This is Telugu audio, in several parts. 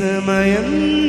സമയം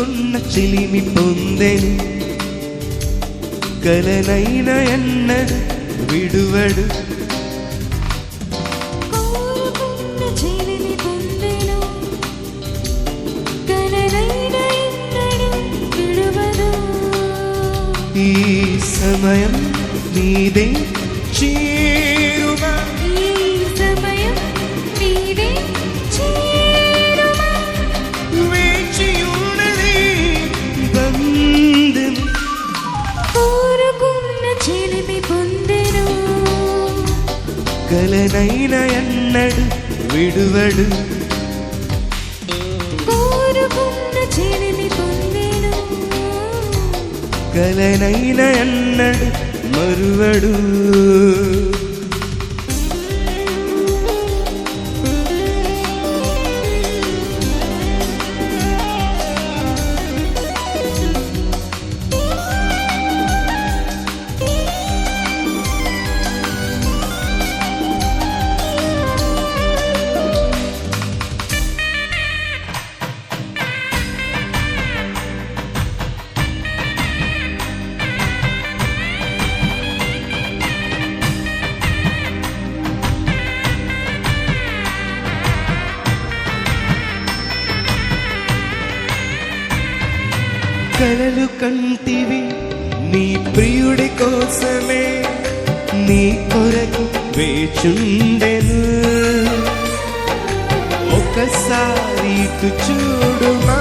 అనుకున్న చిలిమి పొందెను కలనైన ఎన్న విడువడు. ఈ సమయం నీదే చీ ನಯನ ಎನ್ನಡು ವಿಡುವಡು ಕಲನೈನ ಎನ್ನಡು ಮರುವಡು చేతివి నీ ప్రియుడి కోసమే నీ కొరకు వేచుండెను. ఒకసారి చూడుమా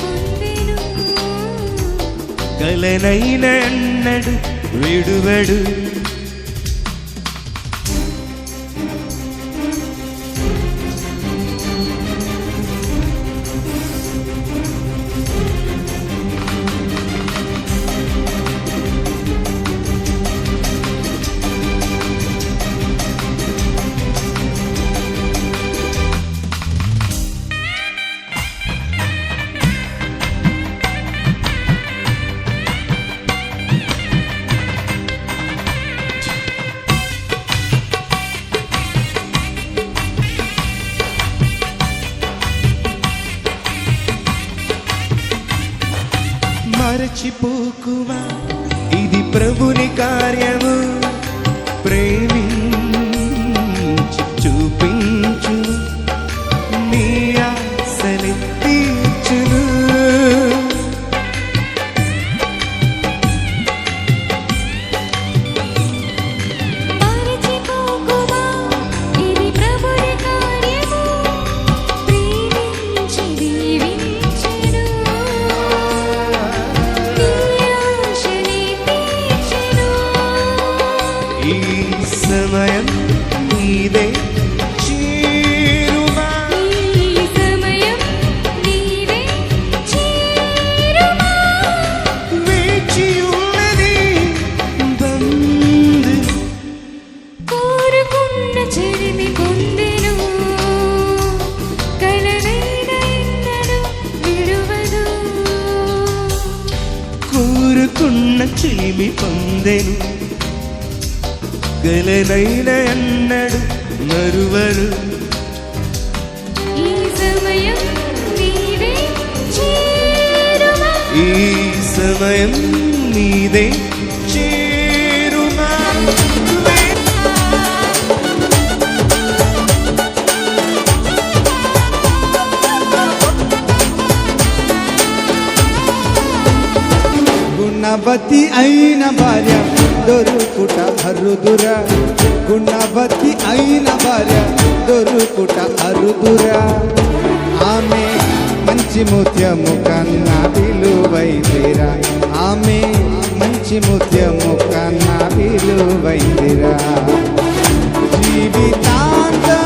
పొందెను. కలనైన అన్నడు విడువడు. ఈ సమయం నీదే కోరుకున్న చిలిమి పొందెను. പകലനൈന എന്നടു മറുവരു ഈ സമയം നീതേ ചേരുക గుణవతి అయిన భార్య దొరుకుట అరుదురా గుణవతి అయిన భార్య దొరుకుట అరుదురా. ఆమె మంచి ముత్యము కన్నా విలువైందిరా. ఆమె మంచి ముత్యము కన్నా విలువైందిరా. జీవితాంతం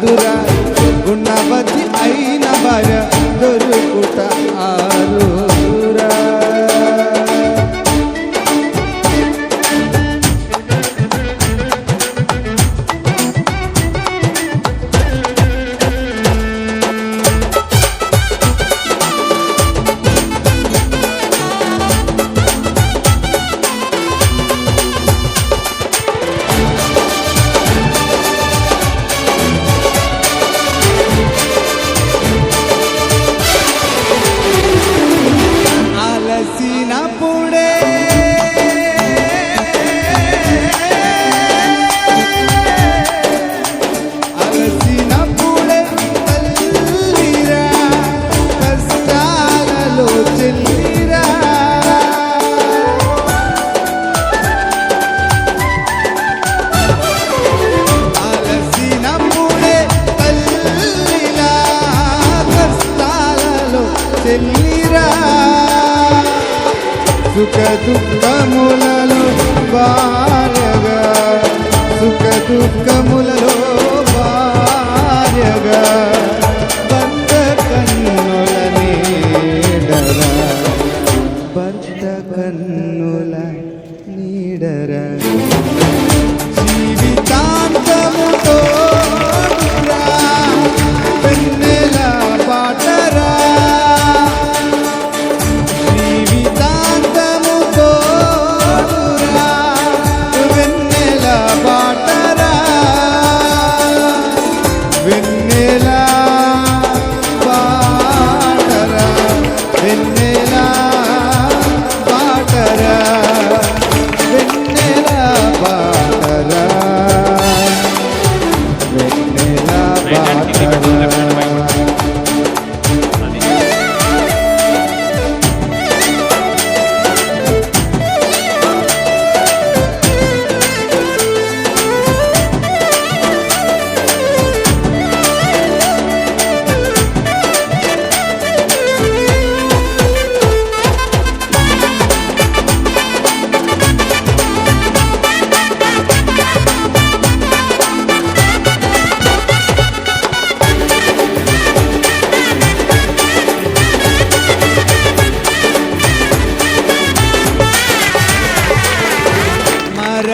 dura.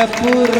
त्रिपुर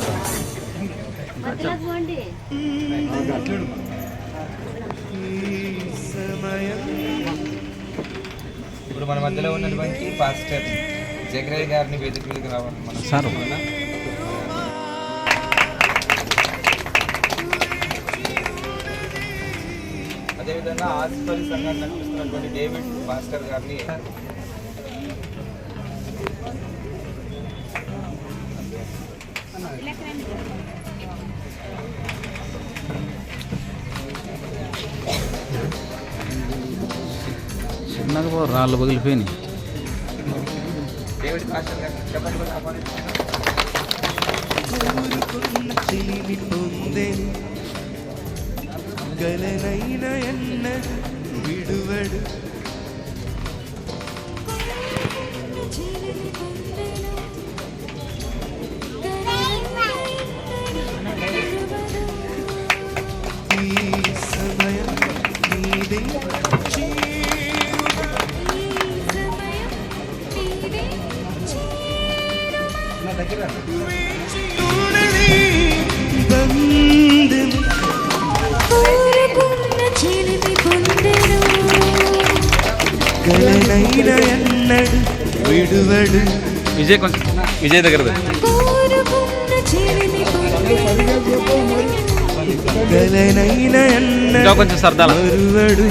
ఇప్పుడు మన మధ్యలో ఉన్నటువంటి పాస్టర్ జగరయ్య గారిని వేదిక మీదకి రావాలి మనం సార్. అదేవిధంగా ఆస్పరి సంఘాన్ని నడిపిస్తున్నటువంటి డేవిడ్ పాస్టర్ గారిని చిన్నగా కోరుకున్న రాళ్ళు పగిలిపోయినాయి. గలనైన గలనైన ఎన్నడు విడువడు విజయ్ కొంచెం విజయ్ దగ్గర కొంచెం సర్దాల మరువడు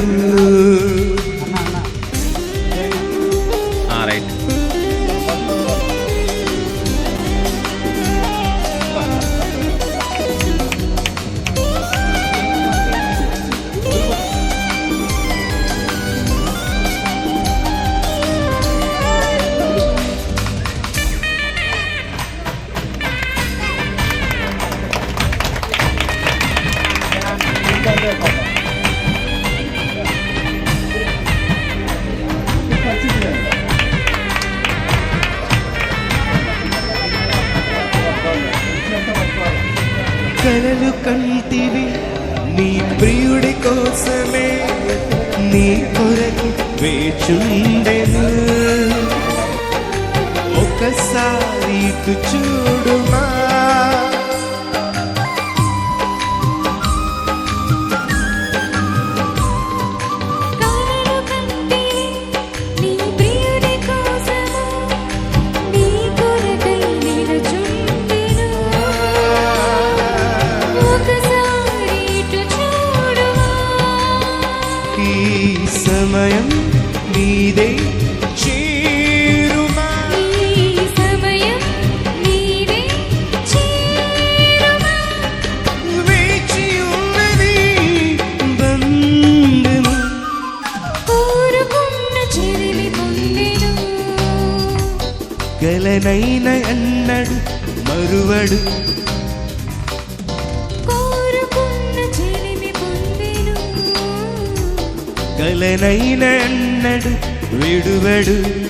కలలు కంటివి. నీ ప్రియుడి కోసమే నీ కొరకు వేచుండెను. ఒకసారి చూడుమా గలనైన అన్నడు మరువడు. గలనైన అన్నడు విడువడు.